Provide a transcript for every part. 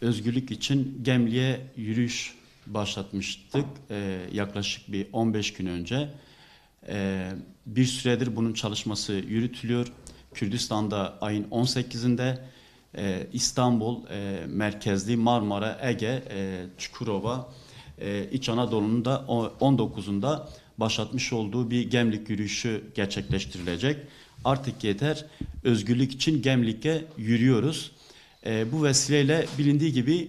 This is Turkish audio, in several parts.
özgürlük için Gemli'ye yürüyüş başlatmıştık e, yaklaşık bir 15 gün önce. E, bir süredir bunun çalışması yürütülüyor. Kürdistan'da ayın 18'inde e, İstanbul e, merkezli Marmara, Ege, e, Çukurova, e, İç Anadolu'nun da o- 19'unda başlatmış olduğu bir Gemlik yürüyüşü gerçekleştirilecek. Artık yeter, özgürlük için Gemlik'e yürüyoruz. E, bu vesileyle bilindiği gibi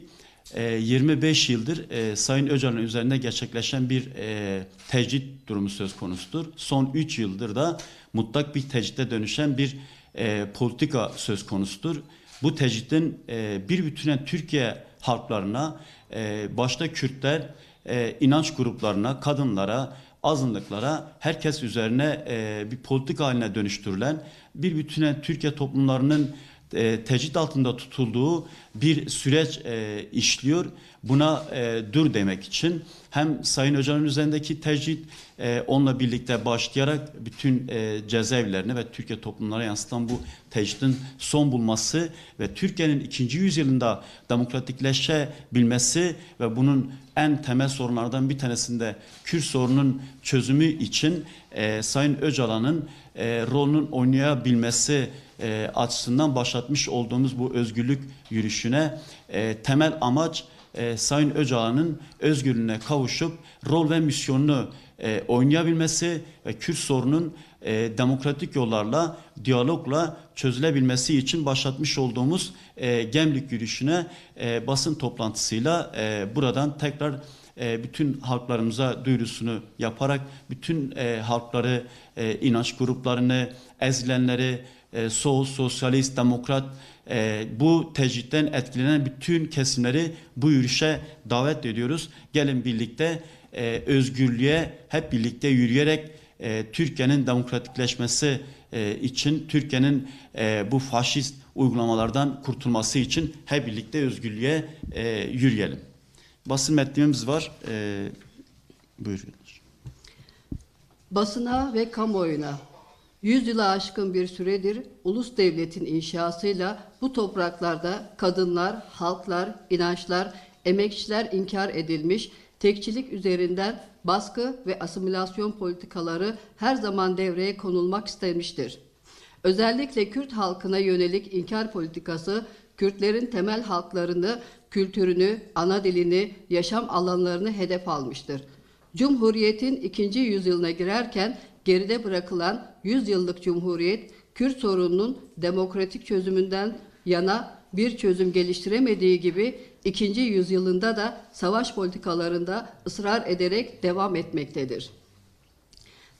e, 25 yıldır e, Sayın Öcalan üzerinde gerçekleşen bir e, tecrit durumu söz konusudur. Son 3 yıldır da mutlak bir tecritte dönüşen bir e, politika söz konusudur. Bu tecritin e, bir bütünen Türkiye halklarına, e, başta Kürtler, e, inanç gruplarına, kadınlara, azınlıklara, herkes üzerine e, bir politika haline dönüştürülen, bir bütünen Türkiye toplumlarının e, tecrit altında tutulduğu bir süreç e, işliyor. Buna e, dur demek için hem Sayın Öcalan üzerindeki tecrit e, onunla birlikte başlayarak bütün e, cezaevlerine ve Türkiye toplumlarına yansıtan bu tecritin son bulması ve Türkiye'nin ikinci yüzyılında demokratikleşebilmesi ve bunun en temel sorunlardan bir tanesinde Kürt sorunun çözümü için e, Sayın Öcalan'ın e, rolünün oynayabilmesi e, açısından başlatmış olduğumuz bu özgürlük yürüyüşüne e, temel amaç e, Sayın Öcalan'ın özgürlüğüne kavuşup rol ve misyonunu e, oynayabilmesi ve Kürt sorunun e, demokratik yollarla, diyalogla çözülebilmesi için başlatmış olduğumuz e, Gemlik yürüyüşüne e, basın toplantısıyla e, buradan tekrar e, bütün halklarımıza duyurusunu yaparak bütün e, halkları, e, inanç gruplarını, ezilenleri, sol, sosyalist, demokrat bu tecritten etkilenen bütün kesimleri bu yürüyüşe davet ediyoruz. Gelin birlikte özgürlüğe hep birlikte yürüyerek Türkiye'nin demokratikleşmesi için, Türkiye'nin bu faşist uygulamalardan kurtulması için hep birlikte özgürlüğe yürüyelim. Basın metnimiz var. E, buyurunuz. Basına ve kamuoyuna yüz yıla aşkın bir süredir ulus devletin inşasıyla bu topraklarda kadınlar, halklar, inançlar, emekçiler inkar edilmiş, tekçilik üzerinden baskı ve asimilasyon politikaları her zaman devreye konulmak istenmiştir. Özellikle Kürt halkına yönelik inkar politikası Kürtlerin temel halklarını, kültürünü, ana dilini, yaşam alanlarını hedef almıştır. Cumhuriyetin ikinci yüzyılına girerken geride bırakılan 100 yıllık cumhuriyet Kürt sorununun demokratik çözümünden yana bir çözüm geliştiremediği gibi ikinci yüzyılında da savaş politikalarında ısrar ederek devam etmektedir.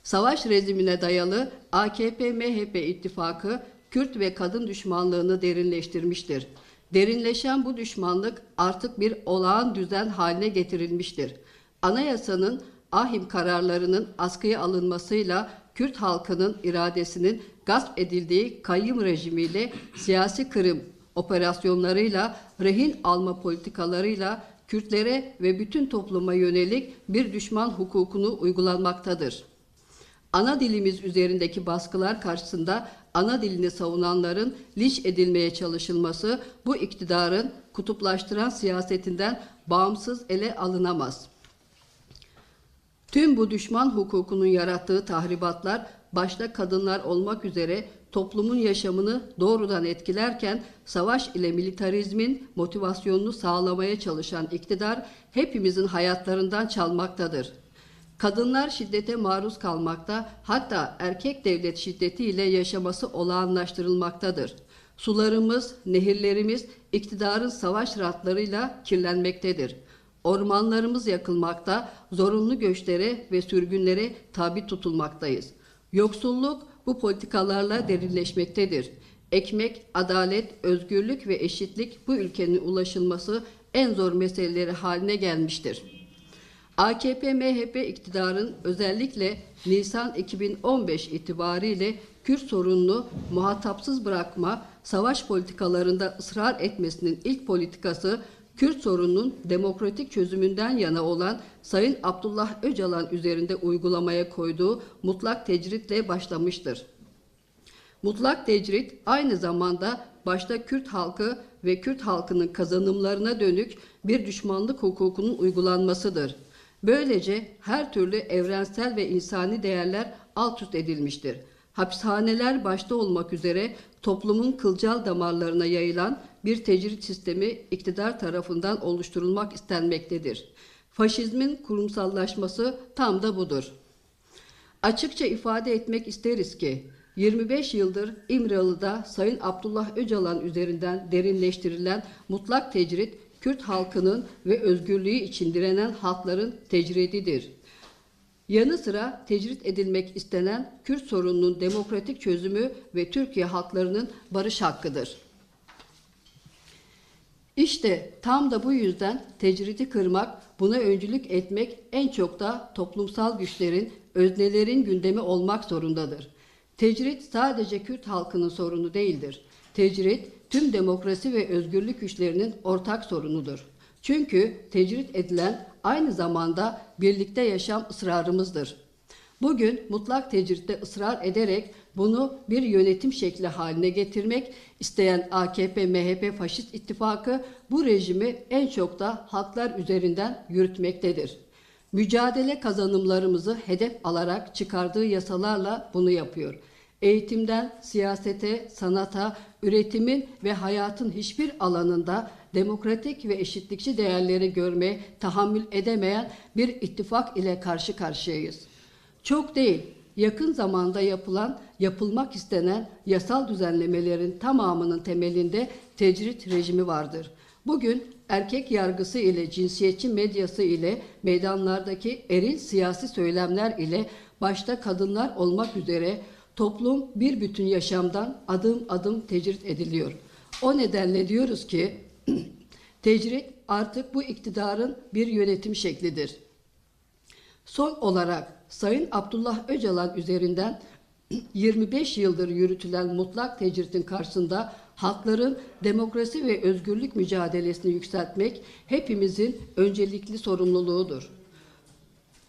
Savaş rejimine dayalı AKP-MHP ittifakı Kürt ve kadın düşmanlığını derinleştirmiştir. Derinleşen bu düşmanlık artık bir olağan düzen haline getirilmiştir. Anayasanın ahim kararlarının askıya alınmasıyla Kürt halkının iradesinin gasp edildiği kayyum rejimiyle siyasi kırım operasyonlarıyla rehin alma politikalarıyla Kürtlere ve bütün topluma yönelik bir düşman hukukunu uygulanmaktadır. Ana dilimiz üzerindeki baskılar karşısında ana dilini savunanların linç edilmeye çalışılması bu iktidarın kutuplaştıran siyasetinden bağımsız ele alınamaz. Tüm bu düşman hukukunun yarattığı tahribatlar başta kadınlar olmak üzere toplumun yaşamını doğrudan etkilerken savaş ile militarizmin motivasyonunu sağlamaya çalışan iktidar hepimizin hayatlarından çalmaktadır. Kadınlar şiddete maruz kalmakta, hatta erkek devlet şiddetiyle yaşaması olağanlaştırılmaktadır. Sularımız, nehirlerimiz iktidarın savaş ratlarıyla kirlenmektedir. Ormanlarımız yakılmakta, zorunlu göçlere ve sürgünlere tabi tutulmaktayız. Yoksulluk bu politikalarla derinleşmektedir. Ekmek, adalet, özgürlük ve eşitlik bu ülkenin ulaşılması en zor meseleleri haline gelmiştir. AKP-MHP iktidarın özellikle Nisan 2015 itibariyle Kürt sorununu muhatapsız bırakma, savaş politikalarında ısrar etmesinin ilk politikası Kürt sorununun demokratik çözümünden yana olan Sayın Abdullah Öcalan üzerinde uygulamaya koyduğu mutlak tecritle başlamıştır. Mutlak tecrit aynı zamanda başta Kürt halkı ve Kürt halkının kazanımlarına dönük bir düşmanlık hukukunun uygulanmasıdır. Böylece her türlü evrensel ve insani değerler alt üst edilmiştir. Hapishaneler başta olmak üzere toplumun kılcal damarlarına yayılan bir tecrit sistemi iktidar tarafından oluşturulmak istenmektedir. Faşizmin kurumsallaşması tam da budur. Açıkça ifade etmek isteriz ki 25 yıldır İmralı'da Sayın Abdullah Öcalan üzerinden derinleştirilen mutlak tecrit Kürt halkının ve özgürlüğü için direnen halkların tecrididir. Yanı sıra tecrit edilmek istenen Kürt sorununun demokratik çözümü ve Türkiye halklarının barış hakkıdır. İşte tam da bu yüzden tecridi kırmak, buna öncülük etmek en çok da toplumsal güçlerin, öznelerin gündemi olmak zorundadır. Tecrit sadece Kürt halkının sorunu değildir. Tecrit tüm demokrasi ve özgürlük güçlerinin ortak sorunudur. Çünkü tecrit edilen aynı zamanda birlikte yaşam ısrarımızdır. Bugün mutlak tecritte ısrar ederek bunu bir yönetim şekli haline getirmek isteyen AKP-MHP faşist ittifakı bu rejimi en çok da halklar üzerinden yürütmektedir. Mücadele kazanımlarımızı hedef alarak çıkardığı yasalarla bunu yapıyor. Eğitimden siyasete, sanata, üretimin ve hayatın hiçbir alanında demokratik ve eşitlikçi değerleri görmeye tahammül edemeyen bir ittifak ile karşı karşıyayız. Çok değil, yakın zamanda yapılan, yapılmak istenen yasal düzenlemelerin tamamının temelinde tecrit rejimi vardır. Bugün erkek yargısı ile cinsiyetçi medyası ile meydanlardaki eril siyasi söylemler ile başta kadınlar olmak üzere toplum bir bütün yaşamdan adım adım tecrit ediliyor. O nedenle diyoruz ki tecrit artık bu iktidarın bir yönetim şeklidir. Son olarak Sayın Abdullah Öcalan üzerinden 25 yıldır yürütülen mutlak tecritin karşısında halkların demokrasi ve özgürlük mücadelesini yükseltmek hepimizin öncelikli sorumluluğudur.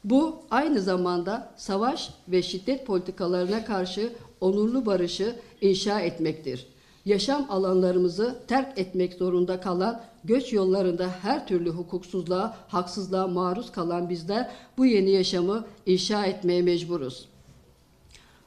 Bu aynı zamanda savaş ve şiddet politikalarına karşı onurlu barışı inşa etmektir. Yaşam alanlarımızı terk etmek zorunda kalan göç yollarında her türlü hukuksuzluğa, haksızlığa maruz kalan bizler bu yeni yaşamı inşa etmeye mecburuz.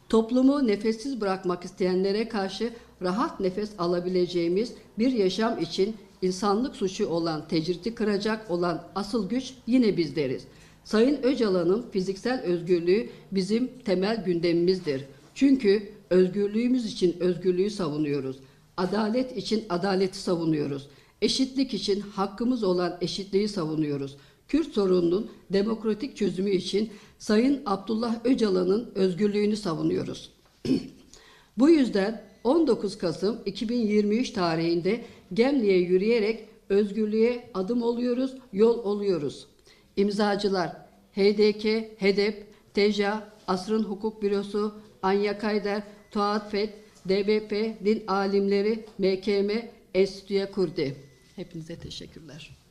Toplumu nefessiz bırakmak isteyenlere karşı rahat nefes alabileceğimiz bir yaşam için insanlık suçu olan tecriti kıracak olan asıl güç yine bizleriz. Sayın Öcalan'ın fiziksel özgürlüğü bizim temel gündemimizdir. Çünkü özgürlüğümüz için özgürlüğü savunuyoruz. Adalet için adaleti savunuyoruz. Eşitlik için hakkımız olan eşitliği savunuyoruz. Kürt sorununun demokratik çözümü için Sayın Abdullah Öcalan'ın özgürlüğünü savunuyoruz. Bu yüzden 19 Kasım 2023 tarihinde Gemli'ye yürüyerek özgürlüğe adım oluyoruz, yol oluyoruz. İmzacılar HDK, HEDEP, TEJA, Asrın Hukuk Bürosu, Anya Kayder, Tuat Fet, DBP, Din Alimleri, MKM, Enstitüye Kurdi. Hepinize teşekkürler.